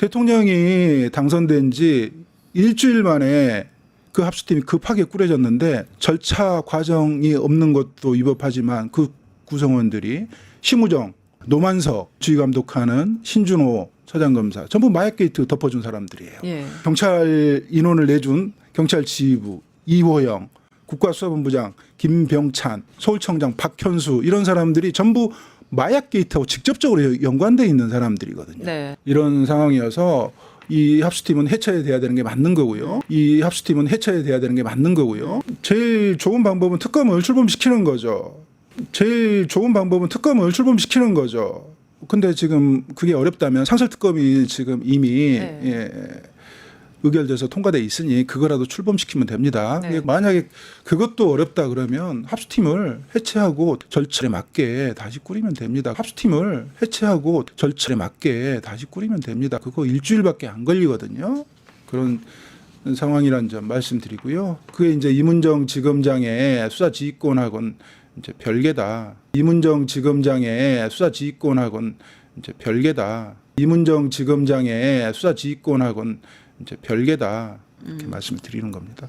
대통령이 당선된 지 일주일 만에 그 합수팀이 급하게 꾸려졌는데 절차 과정이 없는 것도 위법하지만 그 구성원들이 심우정, 노만석 주의 감독하는 신준호 차장검사 전부 마약 게이트 덮어준 사람들이에요. 예. 경찰 인원을 내준 경찰 지휘부 이호영 국가수사본부장 김병찬 서울청장 박현수 이런 사람들이 전부 마약 게이트하고 직접적으로 연관돼 있는 사람들이거든요. 네. 이런 상황이어서 이 합수팀은 해체돼야 되는 게 맞는 거고요. 이 합수팀은 해체돼야 되는 게 맞는 거고요. 제일 좋은 방법은 특검을 출범시키는 거죠. 제일 좋은 방법은 특검을 출범시키는 거죠. 근데 지금 그게 어렵다면 상설 특검이 지금 이미 네. 예, 의결돼서 통과돼 있으니 그거라도 출범시키면 됩니다. 네. 만약에 그것도 어렵다 그러면 합수팀을 해체하고 절차에 맞게 다시 꾸리면 됩니다. 합수팀을 해체하고 절차에 맞게 다시 꾸리면 됩니다. 그거 일주일밖에 안 걸리거든요. 그런 상황이란 점 말씀드리고요. 그게 이제 이문정 지검장의 수사 지휘권하고는 이제 별개다. 이문정 지검장의 수사 지휘권하고는 이제 별개다. 이문정 지검장의 수사 지휘권하고는 이제 별개다. 이렇게 말씀을 드리는 겁니다.